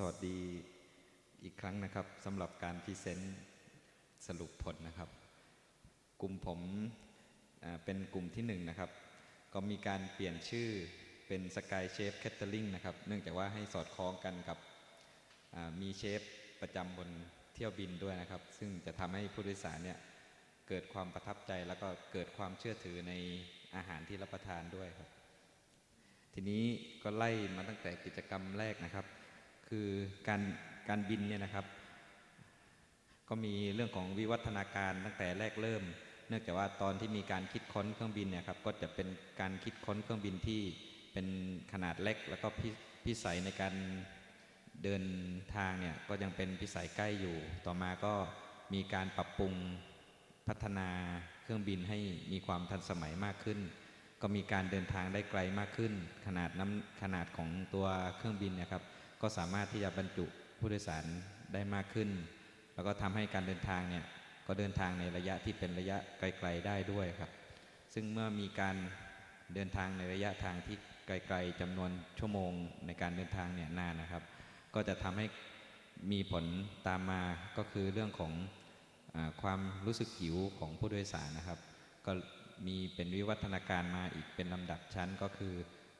สวัสดีอีกครั้งนะครับสำหรับการพรีเซนต์สรุปผลนะครับ กลุ่มผมเป็นกลุ่มที่หนึ่งนะครับ ก็มีการเปลี่ยนชื่อเป็นสกายเชฟแคทเตอริงนะครับ เนื่องจากว่าให้สอดคล้องกันกับมีเชฟประจำบนเที่ยวบินด้วยนะครับ ซึ่งจะทำให้ผู้โดยสารเนี่ยเกิดความประทับใจแล้วก็เกิดความเชื่อถือในอาหารที่รับประทานด้วยครับ ทีนี้ก็ไล่มาตั้งแต่กิจกรรมแรกนะครับ คือการการบินเนี่ยนะครับ ก็มีเรื่องของวิวัฒนาการตั้งแต่แรกเริ่ม เนื่องจากว่าตอนที่มีการคิดค้นเครื่องบินเนี่ยครับก็จะเป็นการคิดค้นเครื่องบินที่เป็นขนาดเล็ก แล้วก็พิพสัยในการเดินทางเนี่ยก็ยังเป็นพิสัยใกล้อยู่ ต่อมาก็มีการปรับปรุงพัฒนาเครื่องบินให้มีความทันสมัยมากขึ้น ก็มีการเดินทางได้ไกลมากขึ้น ขนาดน้ำขนาดของตัวเครื่องบินนะครับ ก็สามารถที่จะบรรจุผู้โดยสารได้มากขึ้น แล้วก็ทำให้การเดินทางเนี่ยก็เดินทางในระยะที่เป็นระยะไกล ๆได้ด้วยครับ ซึ่งเมื่อมีการเดินทางในระยะทางที่ไกล ๆจำนวนชั่วโมงในการเดินทางเนี่ยนานนะครับ ก็จะทำให้มีผลตามมาก็คือเรื่องของอความรู้สึกหิวของผู้โดยสารนะครับ ก็มีเป็นวิวัฒนาการมาอีกเป็นลำดับชั้นก็คือ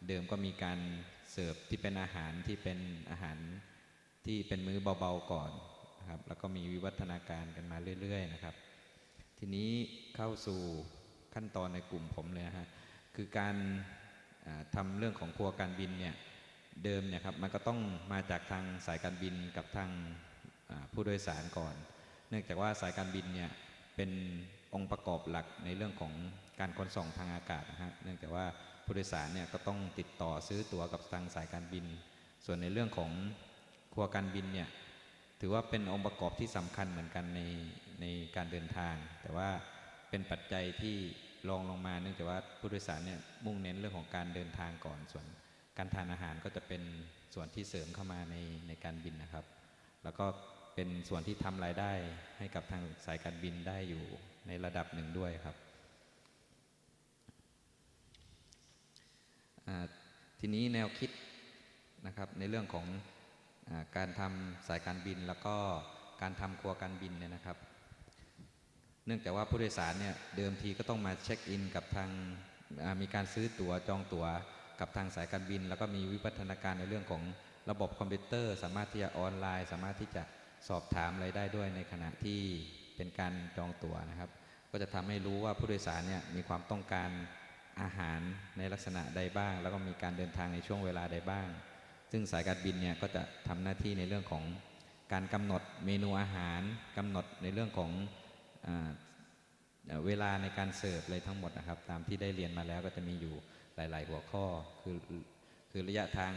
เดิมก็มีการ เสิร์ฟที่เป็นอาหารที่เป็นอาหารที่เป็นมื้อเบาๆก่อนนะครับแล้วก็มีวิวัฒนาการกันมาเรื่อยๆนะครับ ทีนี้เข้าสู่ขั้นตอนในกลุ่มผมเลยนะฮะคือการอ่าทำเรื่องของครัวการบินเนี่ยเดิมเนี่ยครับมันก็ต้องมาจากทางสายการบินกับทางผู้โดยสารก่อน เนื่องจากว่าสายการบินเนี่ยเป็นองค์ประกอบหลักในเรื่องของการขนส่งทางอากาศนะฮะเนื่องจากว่า ผู้โดยสารเนี่ยก็ต้องติดต่อซื้อตั๋วกับทางสายการบิน ส่วนในเรื่องของครัวการบินเนี่ยถือว่าเป็นองค์ประกอบที่สำคัญเหมือนกันในในการเดินทาง แต่ว่าเป็นปัจจัยที่รองลงมาเนื่องจากว่าผู้โดยสารเนี่ยมุ่งเน้นเรื่องของการเดินทางก่อน ส่วนการทานอาหารก็จะเป็นส่วนที่เสริมเข้ามาในในการบินนะครับ แล้วก็เป็นส่วนที่ทำรายได้ให้กับทางสายการบินได้อยู่ในระดับหนึ่งด้วยครับอ่า ทีนี้แนวคิดนะครับในเรื่องของอการทำสายการบินแล้วก็การทำครัวการบินเนี่ยนะครับ เนื่องจากว่าผู้โดยสารเนี่ยเดิมทีก็ต้องมาเช็คอินกับทางมีการซื้อตั๋วจองตั๋วกับทางสายการบิน แล้วก็มีวิวัฒนาการในเรื่องของระบบคอมพิวเตอร์ สามารถที่จะออนไลน์ สามารถที่จะสอบถามอะไรได้ด้วยในขณะที่เป็นการจองตั๋วนะครับ ก็จะทำให้รู้ว่าผู้โดยสารเนี่ยมีความต้องการ อาหารในลักษณะใดบ้าง แล้วก็มีการเดินทางในช่วงเวลาใดบ้าง ซึ่งสายการบินเนี่ยก็จะทำหน้าที่ในเรื่องของการกำหนดเมนูอาหารกำหนดในเรื่องของอเวลาในการเสิร์ฟเลยทั้งหมดนะครับ ตามที่ได้เรียนมาแล้วก็จะมีอยู่หลาย ๆ หัวข้อคือคือระยะทาง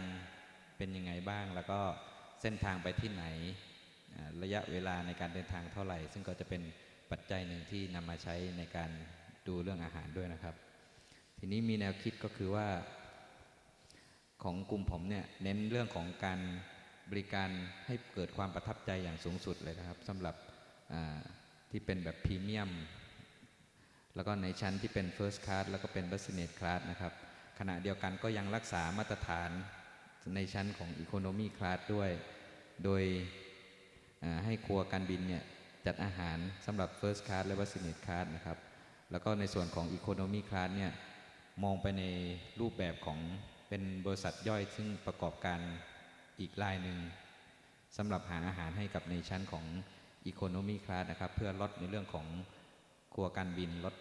เป็นยังไงบ้าง แล้วก็เส้นทางไปที่ไหน ระยะเวลาในการเดินทางเท่าไหร่ ซึ่งก็จะเป็นปัจจัยหนึ่งที่นำมาใช้ในการดูเรื่องอาหารด้วยนะครับ ทีนี้มีแนวคิดก็คือว่า ของกลุ่มผมเนี่ยเน้นเรื่องของการบริการให้เกิดความประทับใจอย่างสูงสุดเลยนะครับสำหรับที่เป็นแบบพรีเมียม แล้วก็ในชั้นที่เป็น First Class แล้วก็เป็น Business Class นะครับขณะเดียวกันก็ยังรักษามาตรฐานในชั้นของ Economy Class ด้วย โดยให้ครัวการบินเนี่ยจัดอาหารสำหรับ First Class และ Business Class นะครับ แล้วก็ในส่วนของ Economy Class เนี่ย มองไปในรูปแบบของเป็นบริษัทย่อยซึ่งประกอบการอีกรายหนึ่งสำหรับหาอาหารให้กับในชั้นของ Economy Class นะครับ เพื่อลดในเรื่องของครัวการบินลด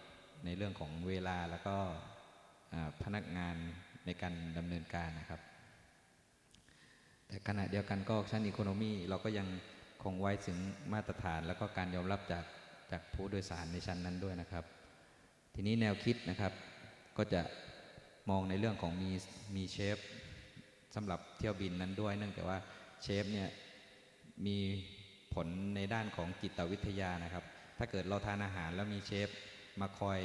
ในเรื่องของเวลาแล้วก็พนักงานในการดำเนินการนะครับ แต่ขณะเดียวกันก็ชั้นอีโคโนมีเราก็ยังคงไว้ถึงมาตรฐานแล้วก็การยอมรับจากจากผู้โดยสารในชั้นนั้นด้วยนะครับ ทีนี้แนวคิดนะครับ ก็จะมองในเรื่องของมีมีเชฟสำหรับเที่ยวบินนั้นด้วย เนื่องจากว่าเชฟเนี่ยมีผลในด้านของจิตวิทยานะครับ ถ้าเกิดเราทานอาหารแล้วมีเชฟมาคอย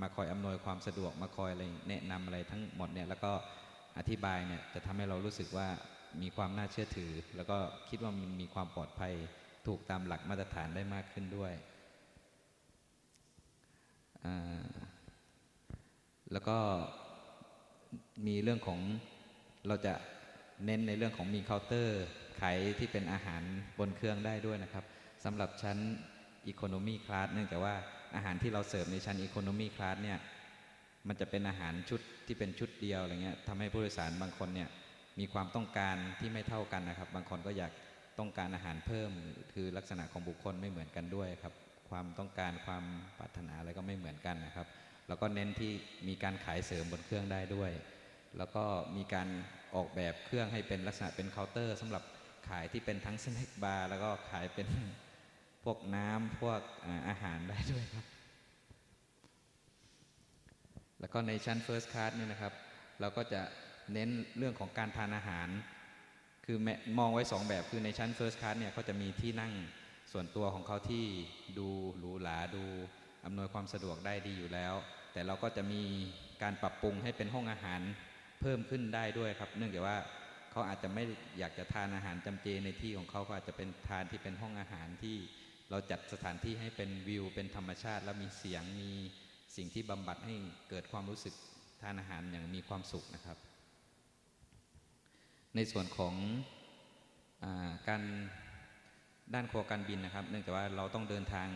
มาคอยอำนวยความสะดวกมาคอยอะไรแนะนำอะไรทั้งหมดเนี่ยแล้วก็อธิบายเนี่ยจะทำให้เรารู้สึกว่ามีความน่าเชื่อถือ แล้วก็คิดว่ามันมีความปลอดภัยถูกตามหลักมาตรฐานได้มากขึ้นด้วยอ่า แล้วก็มีเรื่องของเราจะเน้นในเรื่องของมีเคาน์เตอร์ขายที่เป็นอาหารบนเครื่องได้ด้วยนะครับสำหรับชั้นอีโคโนมีคลาสเนื่องจากว่าอาหารที่เราเสิร์ฟในชั้นอีโคโนมีคลาสเนี่ยมันจะเป็นอาหารชุดที่เป็นชุดเดียวอะไรเงี้ยทำให้ผู้โดยสารบางคนเนี่ยมีความต้องการที่ไม่เท่ากันนะครับ บางคนก็อยากต้องการอาหารเพิ่ม คือลักษณะของบุคคลไม่เหมือนกันด้วยครับ ความต้องการความปรารถนาอะไรก็ไม่เหมือนกันนะครับ แล้วก็เน้นที่มีการขายเสริมบนเครื่องได้ด้วย แล้วก็มีการออกแบบเครื่องให้เป็นลักษณะเป็นเคาน์เตอร์สำหรับขายที่เป็นทั้งสแน็คบาร์แล้วก็ขายเป็นพวกน้ำพวกอาหารได้ด้วยครับ แล้วก็ในชั้น First Class เนี่ยนะครับ เราก็จะเน้นเรื่องของการทานอาหาร คือมองไว้สองแบบคือในชั้น First Class เนี่ยเขาจะมีที่นั่งส่วนตัวของเขาที่ดูหรูหราดู อำนวยความสะดวกได้ดีอยู่แล้ว แต่เราก็จะมีการปรับปรุงให้เป็นห้องอาหารเพิ่มขึ้นได้ด้วยครับ เนื่องจากว่าเขาอาจจะไม่อยากจะทานอาหารจำเจในที่ของเขาก็อาจจะเป็นทานที่เป็นห้องอาหารที่เราจัดสถานที่ให้เป็นวิว เป็นธรรมชาติ แล้วมีเสียงมีสิ่งที่บำบัดให้เกิดความรู้สึกทานอาหารอย่างมีความสุขนะครับ ในส่วนของอการด้านครัวการบินนะครับ เนื่องจากว่าเราต้องเดินทาง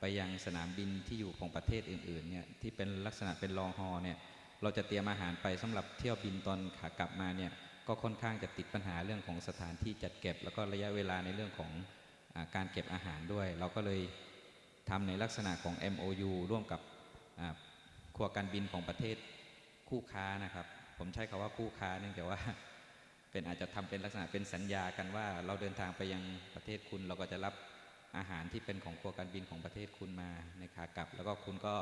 ไปยังสนามบินที่อยู่ของประเทศอื่นๆเนี่ยที่เป็นลักษณะเป็นลองฮอเนี่ยเราจะเตรียมอาหารไปสำหรับเที่ยวบินตอนขากลับมาเนี่ยก็ค่อนข้างจะติดปัญหาเรื่องของสถานที่จัดเก็บ แล้วก็ระยะเวลาในเรื่องของอการเก็บอาหารด้วย เราก็เลยทำในลักษณะของ MOU ร่วมกับครัวการบินของประเทศคู่ค้านะครับ ผมใช้คาว่าคู่ค้าเนื่องจากว่าเป็นอาจจะทำเป็นลักษณะเป็นสัญญากันว่า เราเดินทางไปยังประเทศคุณเราก็จะรับ อาหารที่เป็นของครัวการบินของประเทศคุณมาในขากลับ แล้วก็คุณก็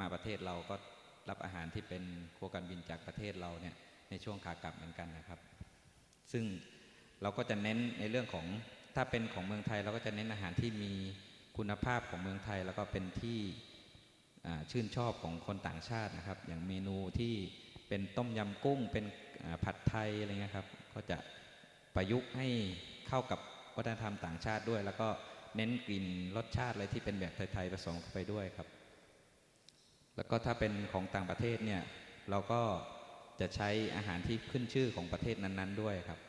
มาประเทศเราก็รับอาหารที่เป็นครัวการบินจากประเทศเราเนี่ยในช่วงขากลับเหมือนกันนะครับ ซึ่งเราก็จะเน้นในเรื่องของถ้าเป็นของเมืองไทยเราก็จะเน้นอาหารที่มีคุณภาพของเมืองไทย แล้วก็เป็นที่ชื่นชอบของคนต่างชาตินะครับ อย่างเมนูที่เป็นต้มยำกุ้งเป็นผัดไทยอะไรเงี้ยครับ ก็จะประยุกต์ให้เข้ากับวัฒนธรรมต่างชาติด้วย แล้วก็ เน้นกลิ่นรสชาติอะไรที่เป็นแบบไทยๆผสมเข้าไปด้วยครับ แล้วก็ถ้าเป็นของต่างประเทศเนี่ยเราก็จะใช้อาหารที่ขึ้นชื่อของประเทศนั้น ๆ ด้วยครับ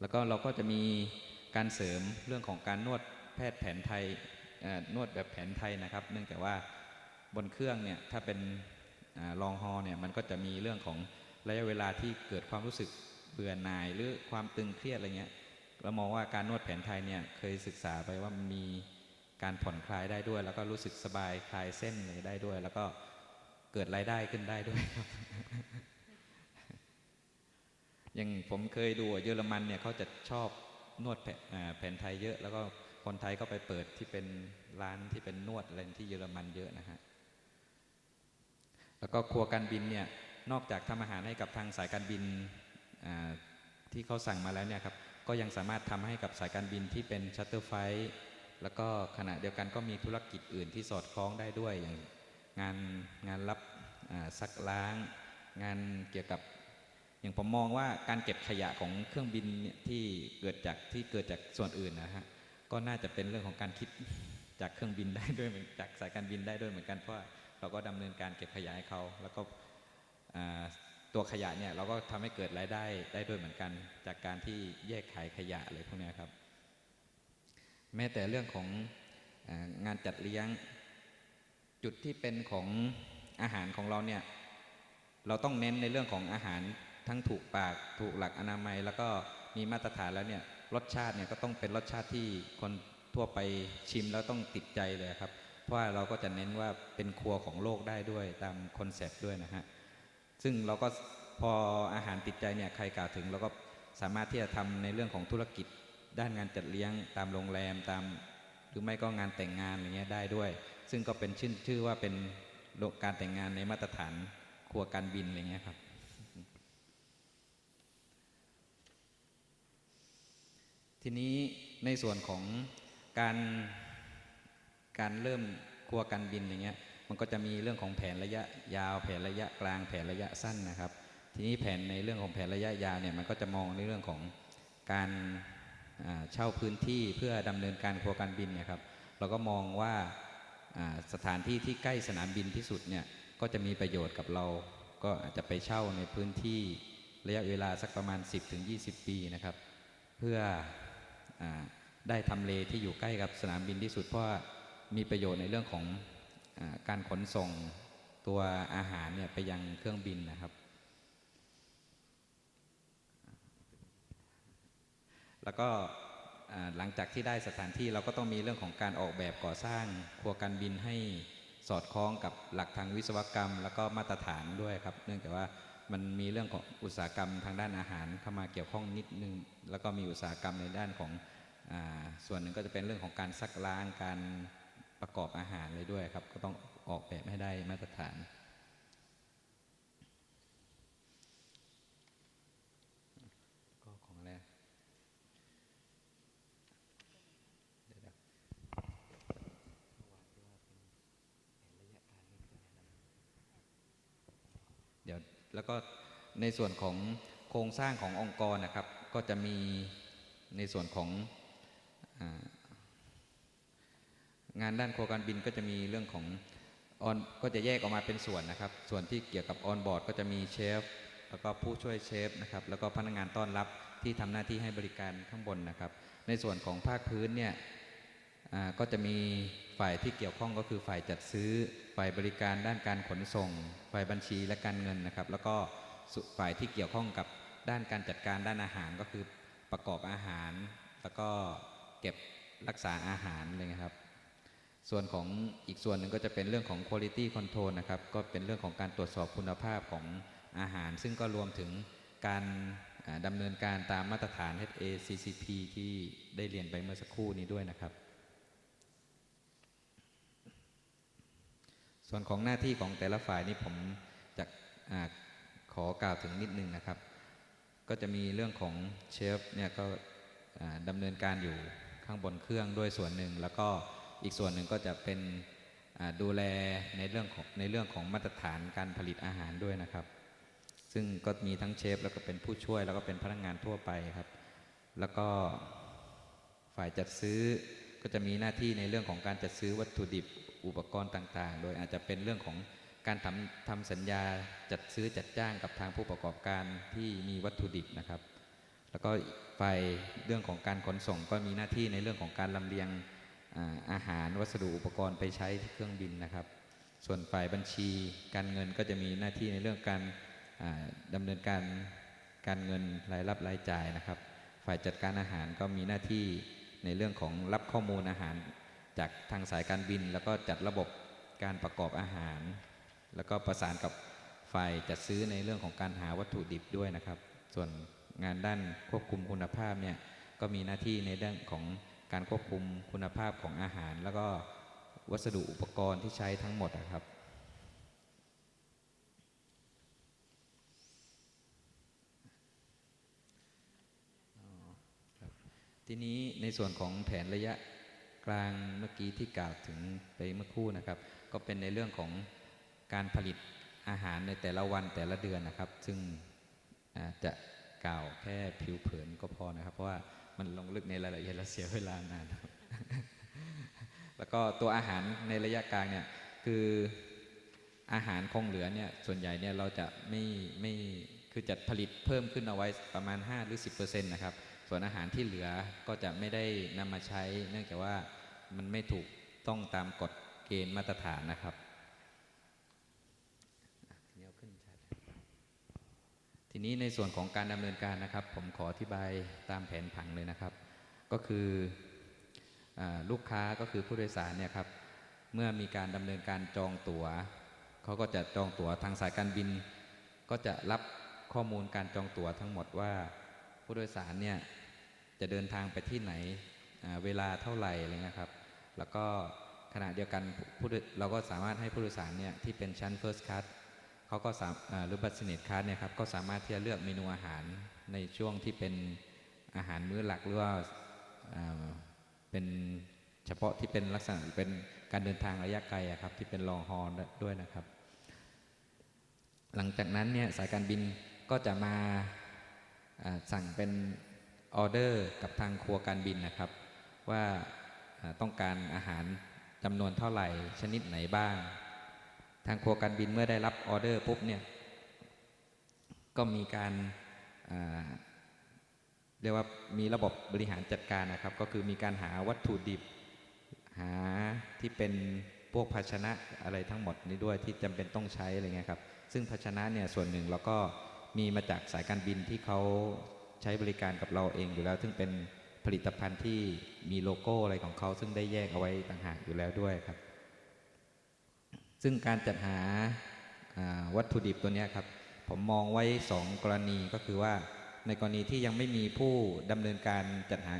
แล้วก็เราก็จะมีการเสริมเรื่องของการนวดแพทย์แผนไทยนวดแบบแผนไทยนะครับ เนื่องจากว่าบนเครื่องเนี่ยถ้าเป็นลองฮอเนี่ยมันก็จะมีเรื่องของระยะเวลาที่เกิดความรู้สึกเบื่อหน่ายหรือความตึงเครียดอะไรเงี้ย เรามองว่าการนวดแผนไทยเนี่ยเคยศึกษาไปว่ามันมีการผ่อนคลายได้ด้วย แล้วก็รู้สึกสบายคลายเส้นได้ด้วย แล้วก็เกิดรายได้ขึ้นได้ด้วยครับอย่างผมเคยดูเยอรมันเนี่ยเขาจะชอบนวดแผนอ่าแผนไทยเยอะ แล้วก็คนไทยก็ไปเปิดที่เป็นร้านที่เป็นนวดอะไรที่เยอรมันเยอะนะฮะแล้วก็ครัวการบินเนี่ยนอกจากทำอาหารให้กับทางสายการบินที่เขาสั่งมาแล้วเนี่ยครับ ก็ยังสามารถทำให้กับสายการบินที่เป็นชัตเตอร์ไฟล์แล้วก็ขณะเดียวกันก็มีธุรกิจอื่นที่สอดคล้องได้ด้วยอย่างงานงานรับซักล้าง งานเกี่ยวกับ อย่างผมมองว่าการเก็บขยะของเครื่องบินเนี่ยที่เกิดจากที่เกิดจากส่วนอื่นนะฮะก็น่าจะเป็นเรื่องของการคิดจากเครื่องบินได้ด้วยจากสายการบินได้ด้วยเหมือนกันเพราะเราก็ดำเนินการเก็บขยะให้เขาแล้วก็ ตัวขยะเนี่ยเราก็ทำให้เกิดรายได้ได้ด้วยเหมือนกัน จากการที่แยกขายขยะอะไรพวกนี้ครับ แม้แต่เรื่องของงานจัดเลี้ยง จุดที่เป็นของอาหารของเราเนี่ยเราต้องเน้นในเรื่องของอาหารทั้งถูกปากถูกหลักอนามัย แล้วก็มีมาตรฐานแล้วเนี่ยรสชาติเนี่ยก็ต้องเป็นรสชาติที่คนทั่วไปชิมแล้วต้องติดใจเลยครับ เพราะว่าเราก็จะเน้นว่าเป็นครัวของโลกได้ด้วยตามคอนเซปต์ด้วยนะฮะ ซึ่งเราก็พออาหารติดใจเนี่ยใครกล่าวถึงเราก็สามารถที่จะทำในเรื่องของธุรกิจ ด้านงานจัดเลี้ยงตามโรงแรมตาม หรือไม่ก็งานแต่งงานอย่างเงี้ยได้ด้วย ซึ่งก็เป็นชื่อชื่อว่าเป็นการแต่งงานในมาตรฐานครัวการบินอะไรเงี้ยครับทีนี้ในส่วนของการการเริ่มครัวการบินอย่างเงี้ย มันก็จะมีเรื่องของแผนระยะยาว แผนระยะกลางแผนระยะสั้นนะครับ ทีนี้แผนในเรื่องของแผนระยะยาวเนี่ยมันก็จะมองในเรื่องของการเช่าพื้นที่เพื่อดำเนินการครัวการบินเนี่ยครับ เราก็มองว่าสถานที่ที่ใกล้สนามบินที่สุดเนี่ยก็จะมีประโยชน์กับเรา ก็อาจจะไปเช่าในพื้นที่ระยะเวลาสักประมาณ 10-20 ปีนะครับ เพื่ออได้ทำเลที่อยู่ใกล้กับสนามบินที่สุดเพราะมีประโยชน์ในเรื่องของ การขนส่งตัวอาหารเนี่ยไปยังเครื่องบินนะครับ แล้วก็หลังจากที่ได้สถานที่เราก็ต้องมีเรื่องของการออกแบบก่อสร้างครัวการบินให้สอดคล้องกับหลักทางวิศวกรรม แล้วก็มาตรฐานด้วยครับ เนื่องจากว่ามันมีเรื่องของอุตสาหกรรมทางด้านอาหารเข้ามาเกี่ยวข้องนิดนึง แล้วก็มีอุตสาหกรรมในด้านของอส่วนหนึ่งก็จะเป็นเรื่องของการซักล้างการ ประกอบอาหารเลยด้วยครับ ก็ต้องออกแบบให้ได้มาตรฐาน ก็ของอะไรเดี๋ยวแล้วก็ในส่วนของโครงสร้างขององค์กรนะครับ ก็จะมีในส่วนของอ งานด้านโครงการบินก็จะมีเรื่องของออนก็จะแยกออกมาเป็นส่วนนะครับ ส่วนที่เกี่ยวกับออนบอร์ดก็จะมีเชฟแล้วก็ผู้ช่วยเชฟนะครับแล้วก็พนักงานต้อนรับที่ทำหน้าที่ให้บริการข้างบนนะครับ ในส่วนของภาคพื้นเนี่ยก็จะมีฝ่ายที่เกี่ยวข้องก็คือฝ่ายจัดซื้อ ฝ่ายบริการด้านการขนส่ง ฝ่ายบัญชีและการเงินนะครับ แล้วก็ฝ่ายที่เกี่ยวข้องกับด้านการจัดการด้านอาหารก็คือประกอบอาหาร แล้วก็เก็บรักษาอาหารอะไรเงี้ยครับ ส่วนของอีกส่วนหนึ่งก็จะเป็นเรื่องของ quality control นะครับ ก็เป็นเรื่องของการตรวจสอบคุณภาพของอาหาร ซึ่งก็รวมถึงการดำเนินการตามมาตรฐาน HACCP ที่ได้เรียนไปเมื่อสักครู่นี้ด้วยนะครับ ส่วนของหน้าที่ของแต่ละฝ่ายนี่ผมจะอาขอกล่าวถึงนิดนึงนะครับ ก็จะมีเรื่องของเชฟเนี่ยก็ดำเนินการอยู่ข้างบนเครื่องด้วยส่วนหนึ่งแล้วก็ อีกส่วนหนึ่งก็จะเป็นดูแลในเรื่องของในเรื่องของมาตรฐานการผลิตอาหารด้วยนะครับ ซึ่งก็มีทั้งเชฟแล้วก็เป็นผู้ช่วยแล้วก็เป็นพนักงานทั่วไปครับ แล้วก็ฝ่ายจัดซื้อก็จะมีหน้าที่ในเรื่องของการจัดซื้อวัตถุดิบอุปกรณ์ต่างๆ โดยอาจจะเป็นเรื่องของการทำทำสัญญาจัดซื้อจัดจ้างกับทางผู้ประกอบการที่มีวัตถุดิบนะครับ แล้วก็ฝ่ายเรื่องของการขนส่งก็มีหน้าที่ในเรื่องของการลำเลียง อาหารวัสดุอุปกรณ์ไปใช้ที่เครื่องบินนะครับ ส่วนฝ่ายบัญชีการเงินก็จะมีหน้าที่ในเรื่องการอ่าดำเนินการการเงินรายรับรายจ่ายนะครับ ฝ่ายจัดการอาหารก็มีหน้าที่ในเรื่องของรับข้อมูลอาหาร จากทางสายการบิน แล้วก็จัดระบบการประกอบอาหาร แล้วก็ประสานกับฝ่ายจัดซื้อในเรื่องของการหาวัตถุดิบด้วยนะครับ ส่วนงานด้านควบคุมคุณภาพเนี่ยก็มีหน้าที่ในเรื่องของ การควบคุมคุณภาพของอาหาร แล้วก็วัสดุอุปกรณ์ที่ใช้ทั้งหมดนะครับทีนี้ในส่วนของแผนระยะกลางเมื่อกี้ที่กล่าวถึงไปเมื่อคู่นะครับ ก็เป็นในเรื่องของการผลิตอาหารในแต่ละวันแต่ละเดือนนะครับ ซึ่งจะกล่าวแค่ผิวเผินก็พอนะครับ เพราะว่า มันลงลึกในรายละเอียดและเสียเวลานานครับแล้วก็ตัวอาหารในระยะกลางเนี่ยคืออาหารคงเหลือเนี่ยส่วนใหญ่เนี่ยเราจะไม่ไม่คือจัดผลิตเพิ่มขึ้นเอาไว้ประมาณ 5 หรือ 10%นะครับส่วนอาหารที่เหลือก็จะไม่ได้นำมาใช้ เนื่องจากว่ามันไม่ถูกต้องตามกฎเกณฑ์มาตรฐานนะครับอะทีนี้เอาขึ้นชัด ทีนี้ในส่วนของการดำเนินการนะครับ ผมขออธิบายตามแผนผังเลยนะครับ ก็คืออลูกค้าก็คือผู้โดยสารเนี่ยครับเมื่อมีการดำเนินการจองตัว๋วเขาก็จะจองตั๋วทางสายการบิน ก็จะรับข้อมูลการจองตั๋วทั้งหมดว่า ผู้โดยสารเนี่ยจะเดินทางไปที่ไหนเวลาเท่าไหร่อะไรเงี้ยครับ แล้วก็ขณะเดียวกันเราก็สามารถให้ผู้โดยสารเนี่ยที่เป็นชั้น first class เขาก็สามหรือบัตรสนิทคลาสเนี่ยครับก็สามารถที่จะเลือกเมนูอาหารในช่วงที่เป็นอาหารมื้อหลักหรือว่าาเป็นเฉพาะที่เป็นลักษณะเป็นการเดินทางระยะไกลอะครับที่เป็นลองฮอลด้วยนะครับ หลังจากนั้นเนี่ยสายการบินก็จะมาาสั่งเป็นออเดอร์กับทางครัวการบินนะครับ ว่าอ่าต้องการอาหารจำนวนเท่าไหร่ชนิดไหนบ้าง ทางครัวการบินเมื่อได้รับออเดอร์ปุ๊บเนี่ยก็มีการาเรียกว่ามีระบบบริหารจัดการนะครับ ก็คือมีการหาวัตถุดิบ หาที่เป็นพวกภาชนะอะไรทั้งหมดนี้ด้วยที่จำเป็นต้องใช้อะไรเงี้ยครับ ซึ่งภาชนะเนี่ยส่วนหนึ่งเราก็มีมาจากสายการบินที่เขาใช้บริการกับเราเองอยู่แล้ว ซึ่งเป็นผลิตภัณฑ์ที่มีโลโก้อะไรของเขาซึ่งได้แยกเอาไว้ต่างหากอยู่แล้วด้วยครับ ซึ่งการจัดหาาวัตถุดิบตัวนี้ครับ ผมมองไว้ 2 กรณีก็คือว่าในกรณีที่ยังไม่มีผู้ดำเนินการจัดหา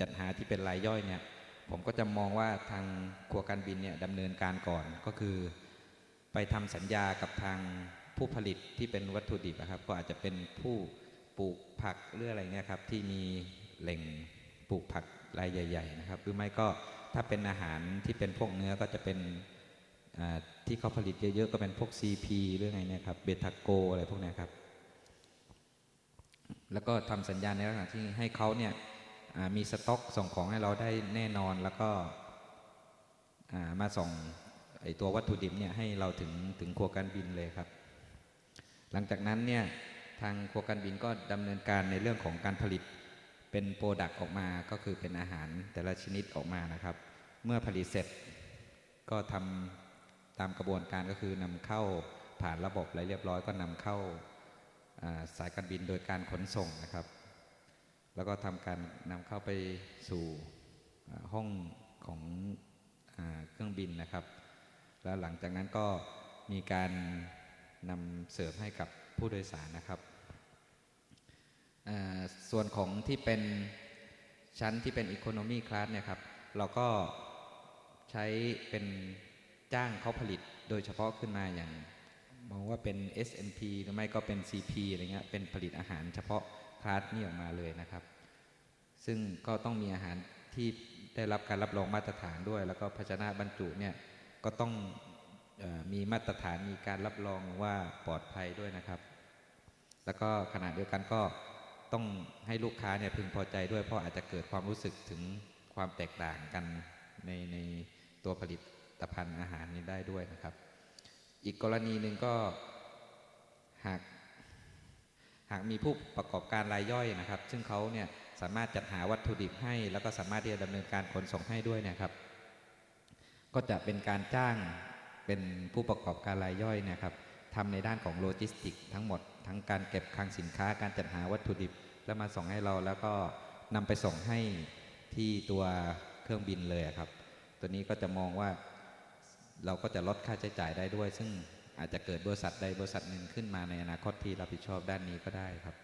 จัดหาที่เป็นรายย่อยเนี่ย ผมก็จะมองว่าทางครัวการบินเนี่ยดำเนินการก่อนก็คือ ไปทำสัญญากับทางผู้ผลิตที่เป็นวัตถุดิบอะครับ ก็อาจจะเป็นผู้ปลูกผักหรืออะไรเงี้ยครับที่มีแหล่งปลูกผักรายใหญ่ ๆ นะครับ หรือไม่ก็ถ้าเป็นอาหารที่เป็นพวกเนื้อก็จะเป็น ที่เขาผลิตเยอะๆก็เป็นพวก CP หรือไงเนี่ยครับเบทาโกอะไรพวกนี้ครับ แล้วก็ทำสัญญาในลักษณะที่ให้เขาเนี่ยมีสต็อกส่งของให้เราได้แน่นอนแล้วก็มาส่งไอตัววัตถุดิบเนี่ยให้เราถึงถึงครัวการบินเลยครับ หลังจากนั้นเนี่ยทางครัวการบินก็ดำเนินการในเรื่องของการผลิตเป็นโปรดักต์ออกมาก็คือเป็นอาหารแต่ละชนิดออกมานะครับ เมื่อผลิตเสร็จก็ทำ ตามกระบวนการก็คือนำเข้าผ่านระบบอะไรเรียบร้อยก็นำเข้าสายการบินโดยการขนส่งนะครับ แล้วก็ทำการนำเข้าไปสู่ห้องของอเครื่องบินนะครับ แล้วหลังจากนั้นก็มีการนำเสิร์ฟให้กับผู้โดยสารนะครับส่วนของที่เป็นชั้นที่เป็น Economy Class เนี่ยครับ เราก็ใช้เป็น จ้างเขาผลิตโดยเฉพาะขึ้นมาอย่างมองว่าเป็น S&P หรือไม่ก็เป็น CP อะไรเงี้ยเป็นผลิตอาหารเฉพาะคลาสนี้ออกมาเลยนะครับ ซึ่งก็ต้องมีอาหารที่ได้รับการรับรองมาตรฐานด้วย แล้วก็ภาชนะบรรจุเนี่ยก็ต้องออมีมาตรฐานมีการรับรองว่าปลอดภัยด้วยนะครับ แล้วก็ขณะเดียวกันก็ต้องให้ลูกค้าเนี่ยพึงพอใจด้วยเพราะอาจจะเกิดความรู้สึกถึงความแตกต่างกันในในตัวผลิต ตภัณฑ์อาหารนี้ได้ด้วยนะครับ อีกกรณีหนึ่งก็หากหากมีผู้ประกอบการรายย่อยนะครับ ซึ่งเขาเนี่ยสามารถจัดหาวัตถุดิบให้ แล้วก็สามารถที่จะดำเนินการขนส่งให้ด้วยนยครับ ก็จะเป็นการจ้างเป็นผู้ประกอบการรายย่อยนะครับทำในด้านของโลจิสติกทั้งหมด ทั้งการเก็บคลังสินค้าการจัดหาวัตถุดิบ แล้วมาส่งให้เราแล้วก็นำไปส่งให้ที่ตัวเครื่องบินเลยครับ ตัวนี้ก็จะมองว่า เราก็จะลดค่าใช้จ่ายได้ด้วย ซึ่งอาจจะเกิดบริษัทใดบริษัทหนึ่งขึ้นมาในอนาคตที่รับผิดชอบด้านนี้ก็ได้ครับ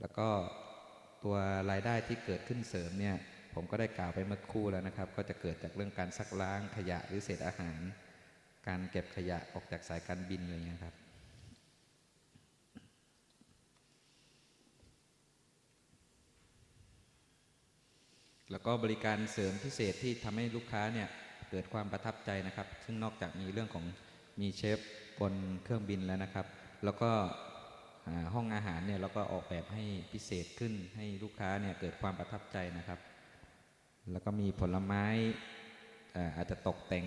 แล้วก็ตัวรายได้ที่เกิดขึ้นเสริมเนี่ยผมก็ได้กล่าวไปเมื่อคู่แล้วนะครับ ก็จะเกิดจากเรื่องการซักล้างขยะหรือเศษอาหาร การเก็บขยะออกจากสายการบินอะไรอย่างเงี้ยครับ แล้วก็บริการเสริมพิเศษที่ทำให้ลูกค้าเนี่ย เกิดความประทับใจนะครับ ซึ่งนอกจากมีเรื่องของมีเชฟบนเครื่องบินแล้วนะครับ แล้วก็ห้องอาหารเนี่ยเราก็ออกแบบให้พิเศษขึ้นให้ลูกค้าเนี่ยเกิดความประทับใจนะครับ แล้วก็มีผลไม้อ่ออาจจะตกแต่ง